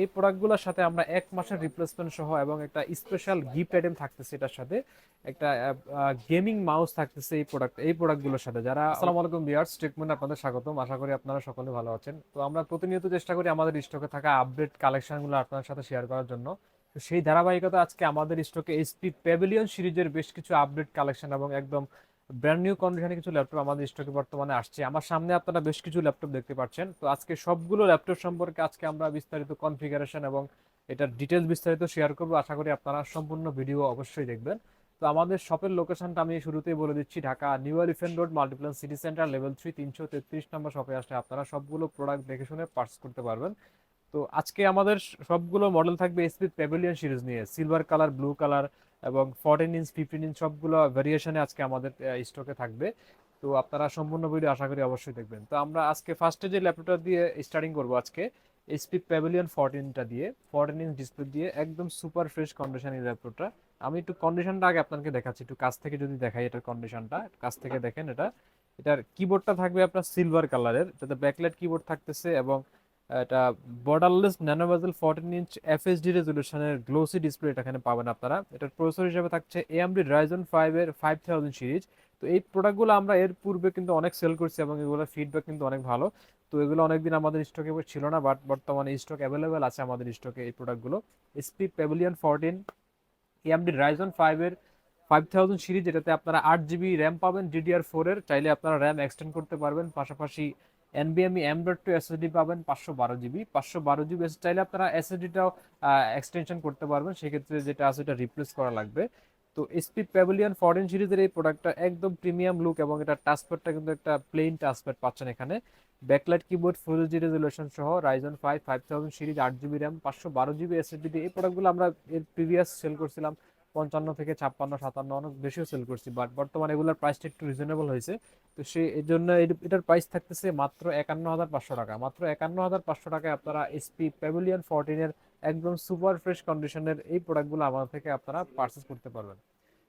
এই প্রোডাক্টগুলোর সাথে আমরা এক মাসের রিপ্লেসমেন্ট সহ এবং একটা স্পেশাল গিফট আইটেম থাকতেছে এটার সাথে, একটা গেমিং মাউস থাকতেছে এই প্রোডাক্ট এই প্রোডাক্টগুলোর সাথে। যারা আসসালামু আলাইকুম বিয়ার্স ট্রিটমেন্ট আপনাদের স্বাগতম। আশা করি আপনারা সকলে ভালো আছেন। তো আমরা প্রতিনিয়ত চেষ্টা করি আমাদের স্টকে থাকা আপডেট কালেকশনগুলো আপনাদের সাথে শেয়ার করার জন্য। সেই ধারাবাহিকতা আজকে আমাদের স্টকে এসপি প্যাভিলিয়ন সিরিজের বেশ কিছু আপডেট কালেকশন এবং একদম ব্র্যান্ড নিউ কন্ডিশনে কিছু ল্যাপটপ আমাদের স্টকে বর্তমানে আসছে। আমার সামনে আপনারা বেশ কিছু ল্যাপটপ দেখতে পাচ্ছেন। তো আজকে সবগুলো ল্যাপটপ সম্পর্কে আজকে আমরা বিস্তারিত কনফিগারেশন এবং এটার ডিটেলস বিস্তারিত শেয়ার করব। আশা করি আপনারা সম্পূর্ণ ভিডিও অবশ্যই দেখবেন। তো আমাদের শপের লোকেশনটা আমি শুরুতেই বলে দিচ্ছি, Dhaka new elephant road Multiplan city centre level three তিনশো তেত্রিশ নম্বর শপে আসলে আপনারা সবগুলো প্রোডাক্ট দেখে শুনে পার্চেস করতে পারবেন। তো আজকে আমাদের সবগুলো মডেল থাকবে এসপি প্যাভিলিয়ন সিরিজ নিয়ে সিলভার কালার ব্লু কালার এবং ফোরটিন ইঞ্চ ফিফটিন ইঞ্চ সবগুলো ভেরিয়েশনে আজকে আমাদের স্টকে থাকবে। তো আপনারা সম্পূর্ণ ভিডিও আশা করি অবশ্যই দেখবেন। তো আমরা আজকে ফার্স্টে যে ল্যাপটপটা দিয়ে স্টার্টিং করব আজকে এইচপি প্যাভিলিয়ন ফোরটিনটা দিয়ে ফোরটিন ইঞ্চ ডিসপ্লে দিয়ে, একদম সুপার ফ্রেশ কন্ডিশন এই ল্যাপটপটা আমি একটু কন্ডিশনটা আগে আপনাকে দেখাচ্ছি, একটু কাছ থেকে যদি দেখাই এটার কন্ডিশনটা কাছ থেকে দেখেন এটা। এটার কিবোর্ডটা থাকবে আপনার সিলভার কালারের এটাতে ব্যাকলাইট কিবোর্ড থাকতেছে এবং এটা borderless nano bezel fourteen inch FHD রেজলিউশনের glossy display এটা এখানে পাবেন আপনারা। এটার প্রসেসর হিসেবে থাকছে এএমডি রাইজন ফাইভ এর ফাইভ থাউজেন্ড সিরিজ তো এই প্রোডাক্টগুলো আমরা এর পূর্বে কিন্তু অনেক সেল করছি এবং এগুলোর ফিডব্যাক কিন্তু অনেক ভালো। তো এগুলো অনেকদিন আমাদের স্টকে ছিল না বাট বর্তমানে স্টক অ্যাভেলেবেল আছে আমাদের স্টকে এই প্রোডাক্টগুলো HP Pavilion fourteen AMD Ryzen five এর ফাইভ থাউজেন্ড সিরিজ এটাতে আপনারা আট জিবি র্যাম পাবেন ডিডিআর ফোর এর। চাইলে আপনারা র্যাম এক্সটেন্ড করতে পারবেন। পাশাপাশি এনবিএমই এম ডট টু এসএসডি পাবেন পাঁচশো বারো জিবি পাঁচশো বারো জিবি চাইলে আপনারা এসএসডিটাও এক্সটেনশন করতে পারবেন। সেক্ষেত্রে যেটা আছে এটা রিপ্লেস করা লাগবে। তো এসপি প্যাভিলিয়ন ফরেন সিরিজের এই প্রোডাক্টটা একদম প্রিমিয়াম লুক এবং এটা টাচপ্যাডটা কিন্তু একটা প্লেন টাচপ্যাড পাচ্ছেন এখানে। Backlight keyboard full G resolution সহ Ryzen five five thousand series আট জিবি র্যাম পাঁচশো বারো জিবি এসএসডি এই প্রোডাক্টগুলো আমরা এর প্রিভিয়াস সেল করছিলাম। পঞ্চান্ন থেকে ছাপ্পান্ন, সাতান্ন অনেক বেশিও সেল করছি বাট বর্তমানে এগুলোর প্রাইসটা একটু রিজনেবল হয়েছে। তো সে, এর জন্য এটার প্রাইস থাকতেছে মাত্র একান্ন হাজার পাঁচশো টাকা। মাত্র একান্ন হাজার পাঁচশো টাকায় আপনারা এসপি প্যাভিলিয়ন ফোরটিনের একদম সুপার ফ্রেশ কন্ডিশনের এই প্রোডাক্টগুলো আমাদের থেকে আপনারা পারচেস করতে পারবেন।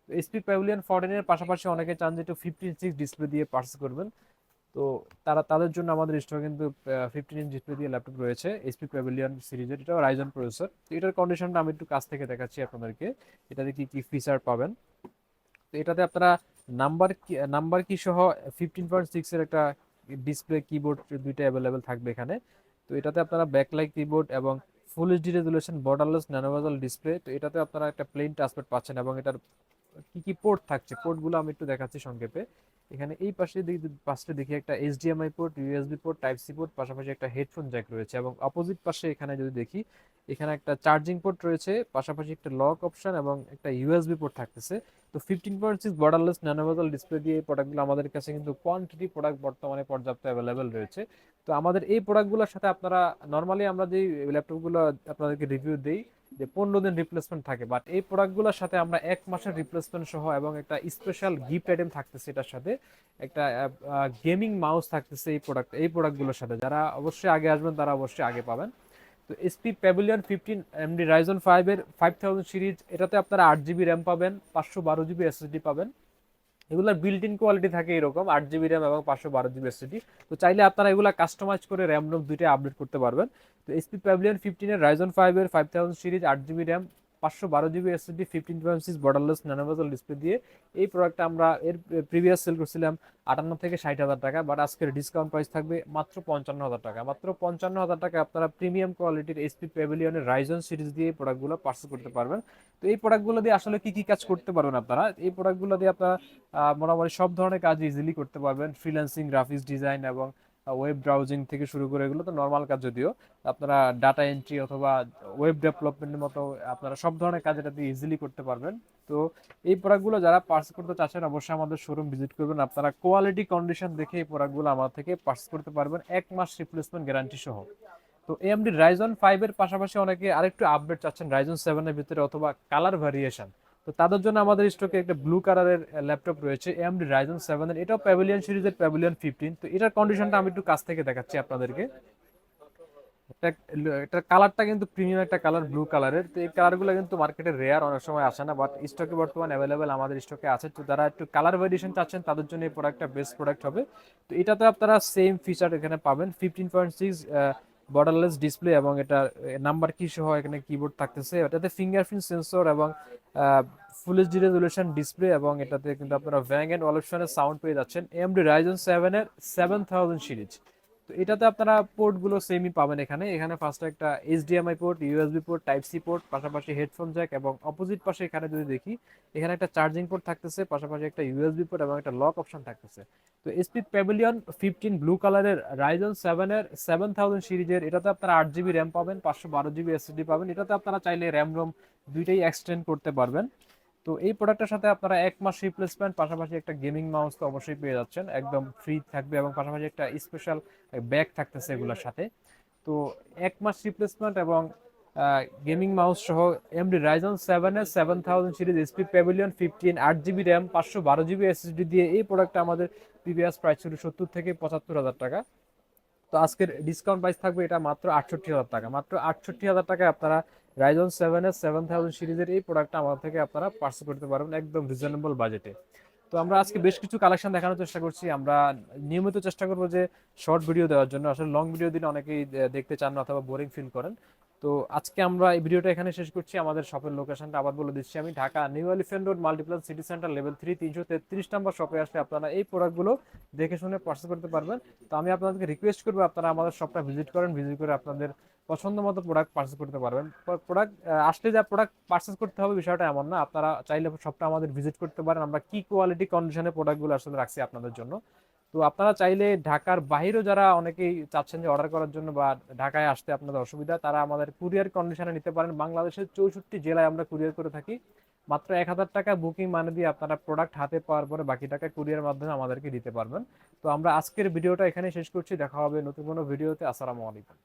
এসপি প্যাভিলিয়ন ফোরটিনের পাশাপাশি অনেকে চান যে একটু ফিফটিন সিক্স ডিসপ্লে দিয়ে পারচেস করবেন। তো তারা, তাদের জন্য আমাদের স্টকে কিন্তু ফিফটিন ইঞ্চ ডিসপ্লে দিয়ে ল্যাপটপ রয়েছে এইচপি প্যাভিলিয়ন সিরিজের এটাও রাইজন প্রসেসর তো এটার কন্ডিশনটা আমি একটু কাছ থেকে দেখাচ্ছি আপনাদেরকে। এটাতে কি কি ফিচার পাবেন? তো এটাতে আপনারা নাম্বার কি নাম্বার কি সহ ফিফটিন পয়েন্ট সিক্সের একটা ডিসপ্লে কিবোর্ড দুইটা অ্যাভেলেবেল থাকবে এখানে। তো এটাতে আপনারা ব্যাকলাইট কিবোর্ড এবং full HD resolution borderless nano bezel display তো এটাতে আপনারা একটা প্লেন ট্রান্সপোর্ট পাচ্ছেন এবং এটার কি কি পোর্ট থাকছে? পোর্টগুলো আমি একটু দেখাচ্ছি সংক্ষেপে। এখানে এই পাশে পাশে দেখি একটা HDMI port USB port type C port পাশাপাশি একটা হেডফোন জ্যাক রয়েছে এবং অপোজিট পাশে এখানে যদি দেখি, এখানে একটা চার্জিং পোর্ট রয়েছে, পাশাপাশি একটা লক অপশন এবং একটা ইউএসবি পোর্ট থাকতেছে। তো fifteen point six borderless nano bezel display দিয়ে এই প্রোডাক্টগুলো আমাদের কাছে কিন্তু কোয়ান্টিটি প্রোডাক্ট বর্তমানে পর্যাপ্ত অ্যাভেলেবেল রয়েছে। তো আমাদের এই প্রোডাক্টগুলোর সাথে আপনারা নর্মালি আমরা যেই ল্যাপটপগুলো আপনাদেরকে রিভিউ দিই যে পনেরো দিন রিপ্লেসমেন্ট থাকে বাট এই প্রোডাক্টগুলোর সাথে আমরা এক মাসের রিপ্লেসমেন্ট সহ এবং একটা স্পেশাল গিফট আইটেম থাকতেছে এটার সাথে, একটা গেমিং মাউস থাকতেছে এই প্রোডাক্ট এই প্রোডাক্টগুলোর সাথে। যারা অবশ্যই আগে আসবেন, তারা অবশ্যই আগে পাবেন। তো HP Pavilion fifteen AMD Ryzen ফাইভের ফাইভ থাউজেন্ড সিরিজ এটাতে আপনারা আট জিবি র্যাম পাবেন, পাঁচশো বারো জিবি এসএসডি পাবেন। এগুলোর বিল্ট ইন কোয়ালিটি থাকে এরকম, আট জিবি র্যাম এবং পাঁচশো বারো জিবি এসএসডি তো চাইলে আপনারা এগুলো কাস্টমাইজ করে র্যাম রোম দুইটাই আপডেট করতে পারবেন। তো এসপি প্যাভিলিয়ন ফিফটিনের রাইজন ফাইভের ফাইভ থাউজেন্ড সিরিজ আট জিবি র্যাম পাঁচশো বারো GB SSD fifteen point six borderless nano bezel display দিয়ে এই প্রোডাক্টটা আমরা এর প্রিভিয়াস সেল করছিলাম আটান্ন থেকে ষাট হাজার টাকা বাট আজকের ডিসকাউন্ট প্রাইস থাকবে মাত্র পঞ্চান্ন হাজার টাকা। মাত্র পঞ্চান্ন হাজার টাকা আপনারা প্রিমিয়াম কোয়ালিটির এসপি প্যাভিলিয়নের রাইজন সিরিজ দিয়ে এই প্রোডাক্টগুলো পার্সেল করতে পারবেন। তো এই প্রোডাক্টগুলো দিয়ে আসলে কি কি কাজ করতে পারবেন আপনারা? এই প্রোডাক্টগুলো দিয়ে আপনারা মোটামুটি সব ধরনের কাজ ইজিলি করতে পারবেন। ফ্রিল্যান্সিং গ্রাফিক্স ডিজাইন এবং ওয়েব ব্রাউজিং থেকে শুরু করে এগুলো তো নর্মাল কাজ যদিও, আপনারা ডাটা এন্ট্রি অথবা ওয়েব ডেভেলপমেন্টের মতো আপনারা সব ধরনের কাজ এটা দিয়ে ইজিলি করতে পারবেন। তো এই প্রোডাক্টগুলো যারা পার্সেল করতে চাচ্ছেন, অবশ্যই আমাদের শোরুম ভিজিট করবেন। আপনারা কোয়ালিটি কন্ডিশন দেখে এই প্রোডাক্টগুলো আমার থেকে পার্সেল করতে পারবেন, এক মাস রিপ্লেসমেন্ট গ্যারান্টি সহ। তো এমডি রাইজন ফাইভের পাশাপাশি অনেকে আরেকটু আপডেট চাচ্ছেন রাইজন সেভেনের ভিতরে অথবা কালার ভ্যারিয়েশন তো তাদের জন্য আমাদের স্টকে একটা ব্লু কালারের ল্যাপটপ রয়েছে এমডি রাইজন সেভেনের এটাও প্যাভিলিয়ন সিরিজের প্যাভিলিয়ন ফিফটিন তো এটার কন্ডিশনটা আমি একটু কাছ থেকে দেখাচ্ছি আপনাদেরকে। এটার কালারটা কিন্তু প্রিমিয়াম একটা কালার ব্লু কালারের তো এই কালারগুলো কিন্তু মার্কেটে রেয়ার অনেক সময় আসে না বাট স্টকে বর্তমানে অ্যাভেলেবেল আমাদের স্টকে আছে। তো যারা একটু কালার ভ্যারিয়েশন চাচ্ছেন, তাদের জন্য এই প্রোডাক্টটা বেস্ট প্রোডাক্ট হবে। তো এটাতে আপনারা সেম ফিচার এখানে পাবেন fifteen point six borderless display এবং এটা নাম্বার কি সহ এখানে কিবোর্ড থাকতেছে। এটাতে ফিঙ্গারপ্রিন্ট সেন্সর এবং ফুল এইচডি রেজলিউশন ডিসপ্লে এবং এটাতে কিন্তু আপনারা ভ্যাং অ্যান্ড অপশনের সাউন্ড পেয়ে যাচ্ছেন। এমডি রাইজন সেভেনের সেভেন থাউজেন্ড সিরিজ তো এটাতে আপনারা পোর্টগুলো সেমই পাবেন এখানে। এখানে ফার্স্টে একটা HDMI port USB port type C port পাশাপাশি হেডফোন জ্যাক এবং অপোজিট পাশে এখানে যদি দেখি, এখানে একটা চার্জিং পোর্ট থাকতেছে, পাশাপাশি একটা ইউএসবি পোর্ট এবং একটা লক অপশন থাকতেছে। তো এসপি প্যাভিলিয়ন ফিফটিন ব্লু কালারের রাইজন সেভেনের সেভেন থাউজেন্ড সিরিজের এটাতে আপনারা আট জিবি র্যাম পাবেন, পাঁচশো বারো জিবি এসএসডি পাবেন। এটাতে আপনারা চাইলে র্যাম রোম দুইটাই এক্সটেন্ড করতে পারবেন। তো এই প্রোডাক্টের সাথে আপনারা এক মাস রিপ্লেসমেন্ট পাশাপাশি একটা গেমিং মাউস তো অবশ্যই পেয়ে যাচ্ছেন। একদম ফ্রি থাকবে এবং পাশাপাশি একটা স্পেশাল ব্যাগ থাকতেছে এগুলোর সাথে। তো এক মাস রিপ্লেসমেন্ট এবং গেমিং মাউস সহ এমডি রাইজন সেভেনের seven thousand series HP Pavilion fifteen আট জিবি র্যাম পাঁচশো বারো জিবি এসএসডি দিয়ে এই প্রোডাক্টটা আমাদের প্রিভিয়াস প্রাইস ছিল সত্তর থেকে পঁচাত্তর হাজার টাকা। তো আজকের ডিসকাউন্ট প্রাইস থাকবে এটা মাত্র আটষট্টি হাজার টাকা। মাত্র আটষট্টি হাজার টাকায় আপনারা রাইজন সেভেনের সেভেন থাউজেন্ড সিরিজের এই প্রোডাক্টটা আমাদের থেকে আপনারা পার্সেল করতে পারবেন একদম রিজনেবল বাজেটে তো আমরা আজকে বেশ কিছু কালেকশন দেখানোর চেষ্টা করছি। আমরা নিয়মিত চেষ্টা করব যে শর্ট ভিডিও দেওয়ার জন্য। আসলে লং ভিডিও দিলে অনেকেই দেখতে চান না অথবা বোরিং ফিল করেন। তো আজকে আমরা এই ভিডিওটা এখানে শেষ করছি। আমাদের শপের লোকেশনটা আবার বলে দিচ্ছি আমি, Dhaka new elephant road Multiplan city centre level three তিনশো তেত্রিশ নাম্বার শপে আসলে আপনারা এই প্রোডাক্টগুলো দেখে শুনে পার্সেল করতে পারবেন। তো আমি আপনাদেরকে রিকোয়েস্ট করব, আপনারা আমাদের শপটা ভিজিট করেন। ভিজিট করে আপনাদের পছন্দ মতো প্রোডাক্ট পার্সেল করতে পারবেন। প্রোডাক্ট আসলে যা প্রোডাক্ট পার্সেস করতে হবে বিষয়টা এমন না। আপনারা চাইলে সবটা আমাদের ভিজিট করতে পারেন। আমরা কি কোয়ালিটি কন্ডিশনে প্রোডাক্টগুলো আসলে রাখছি আপনাদের জন্য। তো আপনারা চাইলে ঢাকার বাইরেও যারা অনেকেই চাচ্ছেন যে অর্ডার করার জন্য বা ঢাকায় আসতে আপনাদের অসুবিধা, তারা আমাদের কুরিয়ার কন্ডিশনে নিতে পারেন। বাংলাদেশের চৌষট্টি জেলায় আমরা কুরিয়ার করে থাকি। মাত্র এক হাজার টাকা বুকিং মানে দিয়ে আপনারা প্রোডাক্ট হাতে পাওয়ার পরে বাকি টাকা কুরিয়ার মাধ্যমে আমাদেরকে দিতে পারবেন। তো আমরা আজকের ভিডিওটা এখানে শেষ করছি। দেখা হবে নতুন কোনো ভিডিওতে আসসালামু আলাইকুম।